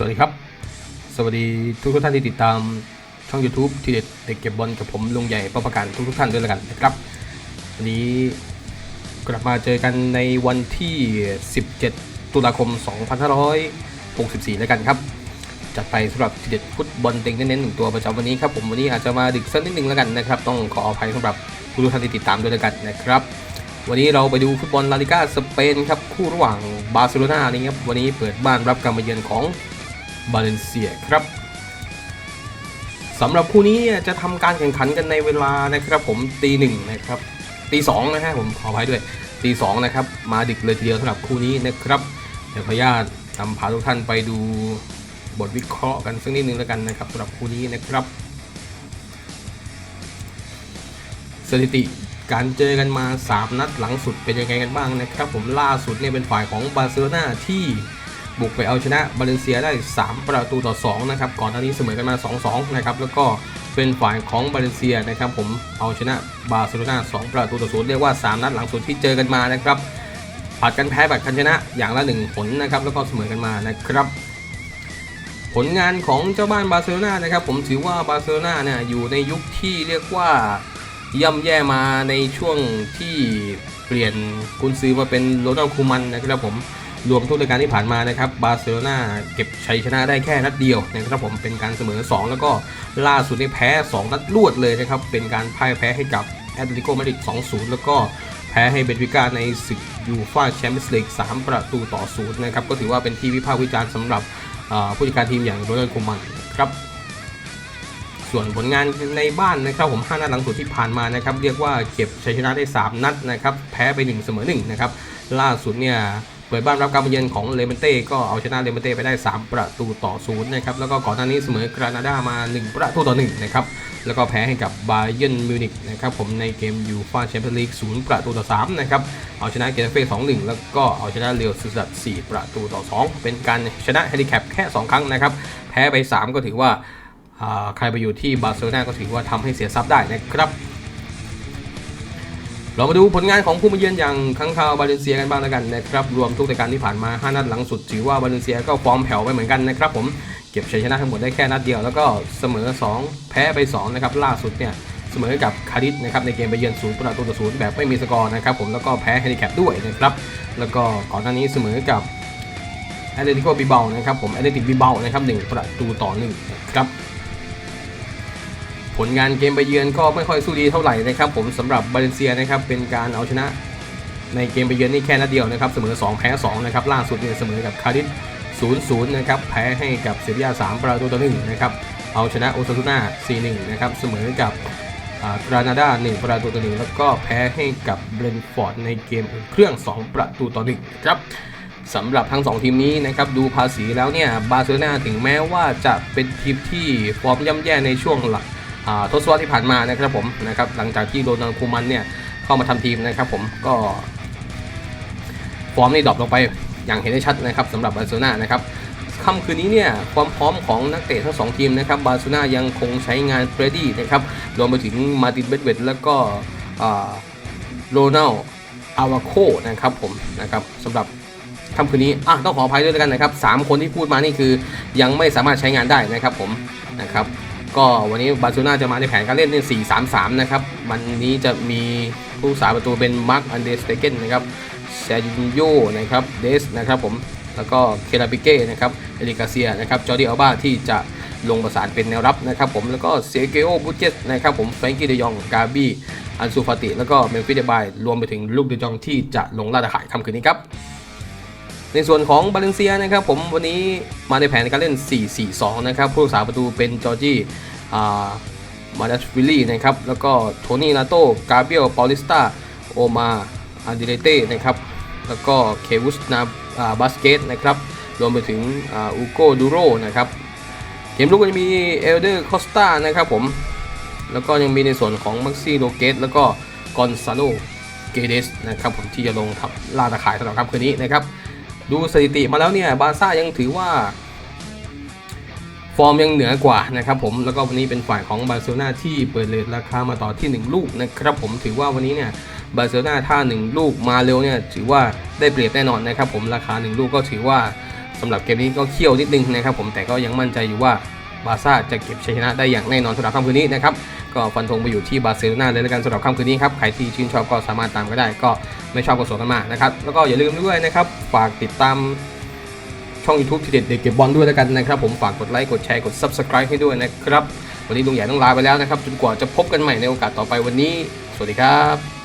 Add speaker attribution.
Speaker 1: สวัสดีครับ สวัสดีทุกทุกท่านที่ติดตามช่อง YouTube ที่เด็ดเด็กเก็บบอลกับผมลุงใหญ่ประประกันทุกทุกท่านด้วยแล้วกันนะครับ วันนี้กลับมาเจอกันในวันที่ 17 ตุลาคม 2564แล้วกันครับ จัดไปสำหรับทีเด็ดฟุตบอลเต็งเน้นๆหนึ่งตัวประจำวันนี้ครับผมวันนี้อาจจะมาดึกสักนิดนึงแล้วกันนะครับ ต้องขออภัยสำหรับผู้ทุกท่านที่ติดตามด้วยแล้วกันนะครับวันนี้เราไปดูฟุตบอลลาลิก้าสเปนครับ คู่ระหว่างบาร์เซโลนานี่ครับวันนี้เปิดบ้านรับการมาเยือนของ บาเลนเซียครับสำหรับคู่นี้เนี่ยจะทำการแข่งขันกันในเวลานะครับผมตีหนึ่งนะครับตีสองนะฮะผมขออภัยด้วยตีสองนะครับมาดึกเลยทีเดียวสำหรับคู่นี้นะครับเดี๋ยวขออนุญาตนำพาทุกท่านไปดูบทวิเคราะห์กันสักนิดนึงแล้วกันนะครับสำหรับคู่นี้นะครับ สถิติการเจอกันมา 3 นัดหลังสุดเป็นยังไงกันบ้างนะครับ ผมล่าสุดเนี่ยเป็นฝ่ายของบาร์เซโลนาที่ บุกไปเอาชนะบาเลนเซียได้ 3 ประตูต่อ2นะครับก่อนหน้านี้เสมอกันมา 2-2 นะครับแล้วก็เป็นฝ่ายของบาเลนเซียนะครับผมเอาชนะบาร์เซโลนา2ประตูต่อศูนย์เรียกว่า 3 นัดหลังสุดที่เจอกันมานะครับผัดกันแพ้ผัดกันชนะอย่างละ 1 ผลนะครับแล้วก็เสมอกันมานะครับ ผลงานของเจ้าบ้านบาร์เซโลนานะครับผมถือว่าบาร์เซโลนาเนี่ยอยู่ในยุคที่เรียกว่าย่ำแย่มาในช่วงที่เปลี่ยนกุนซือมาเป็นโรนัลคูมันนะครับผม รวมทุกรายการที่ผ่านมานะครับบาร์เซโลนาเก็บชัยชนะได้แค่นัดเดียวนะครับผมเป็นการเสมอ 2 แล้วก็ล่าสุดนี่แพ้ 2 นัดรวดเลยนะครับเป็นการพ่ายแพ้ให้กับแอตเลติโกมาดริด2-0 แล้วก็แพ้ให้เบนฟิก้าในศึกยูฟ่าแชมเปี้ยนส์ลีก3ประตูต่อ0นะครับก็ถือว่าเป็นที่วิพากษ์วิจารณ์สำหรับผู้จัดการทีมอย่างโรนัลด์คูมันครับส่วนผลงานในบ้านนะครับผม5นัดหลังสุดที่ผ่านมานะครับเรียกว่าเก็บชัยชนะได้ 3 นัดนะครับแพ้ไป 1 เสมอ1นะครับล่าสุดเนี่ย เปิดบ้านรับการมาเยือนของเลเมนเต้ก็เอาชนะเลเมนเต้ไปได้ 3 ประตูต่อ0นะครับแล้วก็ก่อนหน้านี้เสมอกรานาดามา 1 ประตูต่อ1นะครับแล้วก็แพ้ให้กับบาเยิร์นมิวนิกนะครับผมในเกมยูฟ่าแชมเปี้ยนลีก0ประตูต่อ3นะครับเอาชนะเกรเฟ่2-1 แล้วก็เอาชนะเรียวสุดัด4ประตูต่อ 2 เป็นการชนะแฮนดิแคปแค่ 2 ครั้งนะครับแพ้ไป 3 ก็ถือว่าอ่าใครไปอยู่ที่บาร์เซโลนาก็ถือว่าทำให้เสียทรัพย์ได้นะครับ เรามาดูผลงานของผู้มาเยือนอย่างคังคาวบาเลนเซียกันบ้างแล้วกันนะครับรวมทุกรายการที่ผ่านมา 5 นัดหลังสุด ถือว่าบาเลนเซียก็ฟอร์มแผ่วไปเหมือนกันนะครับผมเก็บชัยชนะทั้งหมดได้แค่นัดเดียวแล้วก็เสมอ 2 แพ้ไป2นะครับล่าสุดเนี่ยเสมอกับคาริสนะครับในเกมไปเยือนศูนย์ประตูต่อศูนย์แบบไม่มีสกอร์นะครับผมแล้วก็แพ้แฮนดิแคปด้วยนะครับแล้วก็ก่อนหน้านี้เสมอกับแอตเลติโกบิเบานะครับผมแอตเลติกบิเบานะครับหนึ่งประตูต่อหนึ่งครับ ผลงานเกมไปเยือนก็ไม่ค่อยสู้ดีเท่าไหร่นะครับผมสำหรับบาเลนเซียนะครับเป็นการเอาชนะ ในเกมไปเยือนนี่แค่นัดเดียวนะครับเสมอ 2 แพ้ 2 นะครับล่าสุดเนี่ยเสมอกับคาริส0-0 นะครับแพ้ให้กับเซบียา3ประตูต่อ1นะครับเอาชนะโอซาซูน่า4-1 นะครับเสมอกับกรานาดา1ประตูต่อ1แล้วก็แพ้ให้กับเบรนฟอร์ดในเกมเครื่อง 2 ประตูต่อ1ครับสำหรับทั้ง 2 ทีมนี้นะครับดูภาษีแล้วเนี่ยบาร์เซโลนาถึงแม้ว่าจะเป็นทีมที่ฟอร์มย่ำแย่ในช่วงหลัง ทศวรรษที่ผ่านมานะครับผมนะครับหลังจากที่โดนัลคูมันเนี่ยเข้ามาทำทีมนะครับผมก็ฟอร์มนี่ดรอปลงไปอย่างเห็นได้ชัดนะครับสำหรับบาร์เซโลนานะครับค่ำคืนนี้เนี่ยความพร้อมของนักเตะทั้งสองทีมนะครับบาร์เซโลนายังคงใช้งานเฟรดดี้นะครับรวมไปถึงมาตินเบดเวดแล้วก็โรนัลอาวาโคนะครับผมนะครับสำหรับค่ำคืนนี้อะต้องขออภัยด้วยกันนะครับ 3 คนที่พูดมานี่คือยังไม่สามารถใช้งานได้นะครับผมนะครับ ก็วันนี้บาร์เซโลนาจะมาในแผนการเล่นเนี่4-3-3 นะครับ วันนี้จะมีผู้สาประตูเป็นมาร์คอันเดสเตเกนนะครับแซจินโยนะครับเดสนะครับผมแล้วก็เคลาปิเก้นะครับเอลิกาเซียนะครับจอร์ดิอัลบาที่จะลงประสานเป็นแนวรับนะครับผมแล้วก็เซเกโอบูเจสนะครับผมแฟรงกี้เดยองกาบี้อันซูฟาติ แล้วก็เมมฟิสเดบายรวมไปถึงลูกเดยองที่จะลงลาดตะข่ายค่ำคืนนี้ครับในส่วนของบาเลนเซียนะครับผมวันนี้มาในแผนการเล่น 4-4-2 นะครับผู้รักษาประตูเป็นจอร์จีอ่า มาดัชวิลลี่นะครับ แล้วก็โทนี่นาโต้กาเบียลปอลิสตาโอมาอันดิเลเต้นะครับ แล้วก็เควุสนาบาสเกตนะครับ รวมไปถึงอูโกดูโรนะครับ เกมลุกก็จะมีเอลเดอร์คอสตานะครับผม แล้วก็ยังมีในส่วนของมักซี่โลเกตแล้วก็กอนซาโลเกเดสนะครับผมที่จะลงทับล่าตะขายสำหรับค่ำคืนนี้นะครับ ดูสถิติมาแล้วเนี่ยบาร์ซ่ายังถือว่า ฟอร์มยังเหนือกว่านะครับผมแล้วก็วันนี้เป็นฝ่ายของบาร์เซโลนาที่เปิดเลทราคามาต่อที่ 1 ลูกนะครับผมถือว่าวันนี้เนี่ยบาร์เซโลนาถ้า 1 ลูกมาเร็วเนี่ยถือว่าได้เปรียบแน่นอนนะครับผมราคา 1 ลูกก็ถือว่าสำหรับเกมนี้ก็เคี่ยวนิดนึงนะครับผมแต่ก็ยังมั่นใจอยู่ว่าบาร์ซ่าจะเก็บชัยชนะได้อย่างแน่นอนสำหรับค่ำคืนนี้นะครับก็ฟันธงไปอยู่ที่บาร์เซโลนาเลยแล้วกันสำหรับค่ำคืนนี้ครับใครที่ชื่นชอบก็สามารถตามก็ได้ ก็ไม่ชอบก็สวนกันมานะครับแล้วก็อย่าลืมด้วยนะครับฝากติดตาม ช่อง YouTube ที่เด็ดเด็กเก็บบอลด้วยแล้วกันนะครับ ผมฝากกดไลค์กดแชร์กด Subscribe ให้ด้วยนะครับ วันนี้ลุงใหญ่ต้องลาไปแล้วนะครับจนกว่าจะพบกันใหม่ในโอกาสต่อไปวันนี้ สวัสดีครับ